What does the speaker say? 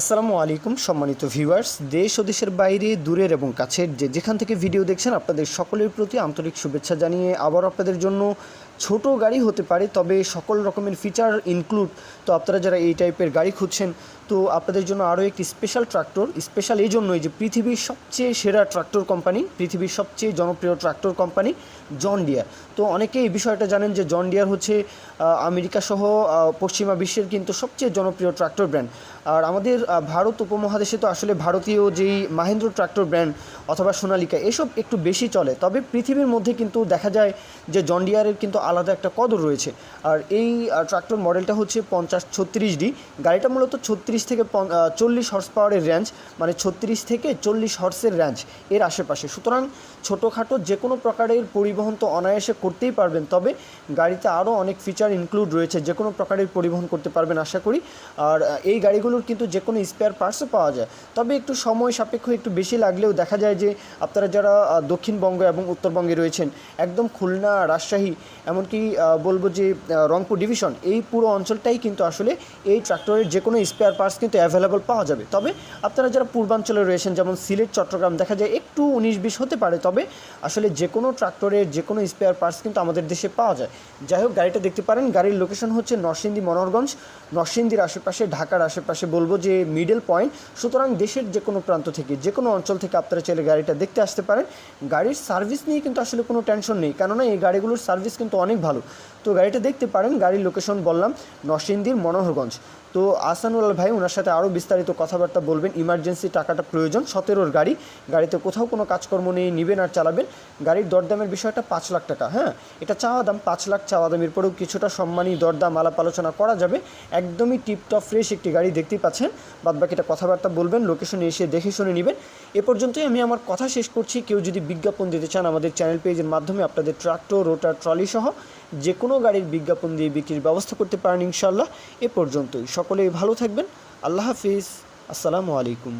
আসসালামু আলাইকুম, সম্মানিত ভিউয়ার্স দেশ ও দেশের বাইরে, দূরের এবং কাছের যে যেখান থেকে ভিডিও দেখছেন, আপনাদের সকলের প্রতি আন্তরিক শুভেচ্ছা জানিয়ে আবার আপনাদের জন্য ছোট গাড়ি হতে পারে, তবে সকল রকমের ফিচার ইনক্লুড তো আপনারা যারা এই টাইপের গাড়ি খুঁজছেন, তো আপনাদের জন্য আরও একটি স্পেশাল ট্রাক্টর স্পেশাল এই জন্যই যে পৃথিবীর সবচেয়ে সেরা ট্রাক্টর কোম্পানি পৃথিবীর সবচেয়ে জনপ্রিয় ট্রাক্টর কোম্পানি জন ডিয়ার তো অনেকে এই বিষয়টা জানেন যে জন ডিয়ার হচ্ছে আমেরিকা সহ পশ্চিমা বিশ্বের কিন্তু সবচেয়ে জনপ্রিয় ট্রাক্টর ব্র্যান্ড আর আমাদের ভারত উপমহাদেশে তো আসলে ভারতীয় যেই মাহেন্দ্র ট্রাক্টর ব্র্যান্ড অথবা সোনালিকা, এসব একটু বেশি চলে। তবে পৃথিবীর মধ্যে কিন্তু দেখা যায় যে জন ডিয়ারের কিন্তু আলাদা একটা কদর রয়েছে। আর এই ট্রাক্টর মডেলটা হচ্ছে পঞ্চাশ ছত্রিশ ডি। গাড়িটা মূলত ছত্রিশ থেকে চল্লিশ হর্স পাওয়ারের রেঞ্জ মানে ছত্রিশ থেকে চল্লিশ হর্সের রেঞ্জ এর আশেপাশে। সুতরাং ছোটোখাটো যে কোনো প্রকারের পরিবহন তো অনায়াসে করতেই পারবেন, তবে গাড়িতে আরও অনেক ফিচার ইনক্লুড রয়েছে, যে কোনো প্রকারের পরিবহন করতে পারবেন আশা করি। আর এই এই গাড়িগুলোর কিন্তু যে কোনো স্পেয়ার পার্টসও পাওয়া যায়। তবে একটু সময় সাপেক্ষ, একটু বেশি লাগলেও দেখা যায় যে আপনারা যারা দক্ষিণবঙ্গ এবং উত্তরবঙ্গে রয়েছেন, একদম খুলনা, রাজশাহী, এমনকি বলব যে রংপুর ডিভিশন এই পুরো অঞ্চলটাই কিন্তু আসলে এই ট্রাক্টরের যে কোনো স্পেয়ার পার্টস কিন্তু অ্যাভেলেবল পাওয়া যাবে। তবে আপনারা যারা পূর্বাঞ্চলে রয়েছেন, যেমন সিলেট, চট্টগ্রাম, দেখা যায় একটু উনিশ বিশ হতে পারে, তবে আসলে যে কোনো ট্রাক্টরের যে কোনো স্পেয়ার পার্টস কিন্তু আমাদের দেশে পাওয়া যায়। যাই হোক, গাড়িটা দেখতে পারেন, গাড়ির লোকেশন হচ্ছে নরসিংদী, মনোহরগঞ্জ, নরসিংদীর আশেপাশে, ঢাকার আশেপাশে বলব যে মিডল পয়েন্ট সুতরাং দেশের যে কোনো প্রান্ত থেকে যে কোনো অঞ্চল থেকে আপনারা চাইলে গাড়িটা দেখতে আসতে পারেন। গাড়ির সার্ভিস নিয়ে কিন্তু আসলে কোনো টেনশন নেই, কেননা এই গাড়িগুলোর সার্ভিস কিন্তু অনেক ভালো। তো গাড়িটা দেখতে পারেন, গাড়ির লোকেশন বললাম, নরসিংদীর মনোহরগঞ্জ। তো আসানুল ভাই ওনার সাথে আরও বিস্তারিত কথাবার্তা বলবেন ইমার্জেন্সি টাকাটা প্রয়োজন, সতেরোর গাড়ি, গাড়িতে কোথাও কোনো কাজকর্ম নেই, নেবেন আর চালাবেন। গাড়ির দরদামের বিষয়টা পাঁচ লাখ টাকা হ্যাঁ? এটা চাওয়া দাম পাঁচ লাখ, চাওয়া দাম এরপরেও কিছুটা সম্মানী দরদাম আলাপ আলোচনা করা যাবে। একদমই টিপটপ ফ্রেশ একটি গাড়ি দেখতেই পাচ্ছেন। বাদ বাকিটা কথাবার্তা বলবেন লোকেশনে এসে দেখে শুনে নেবেন। এ পর্যন্তই আমি আমার কথা শেষ করছি। কেউ যদি বিজ্ঞাপন দিতে চান আমাদের চ্যানেল পেজের মাধ্যমে, আপনাদের ট্রাক্টর রোটার ট্রলি সহ যে কোনো গাড়ির বিজ্ঞাপন দিয়ে বিক্রির ব্যবস্থা করতে পারেন ইনশাল্লাহ এ পর্যন্তই। সকলেই ভালো থাকবেন। আল্লাহ হাফিজ। আসসালামু আলাইকুম।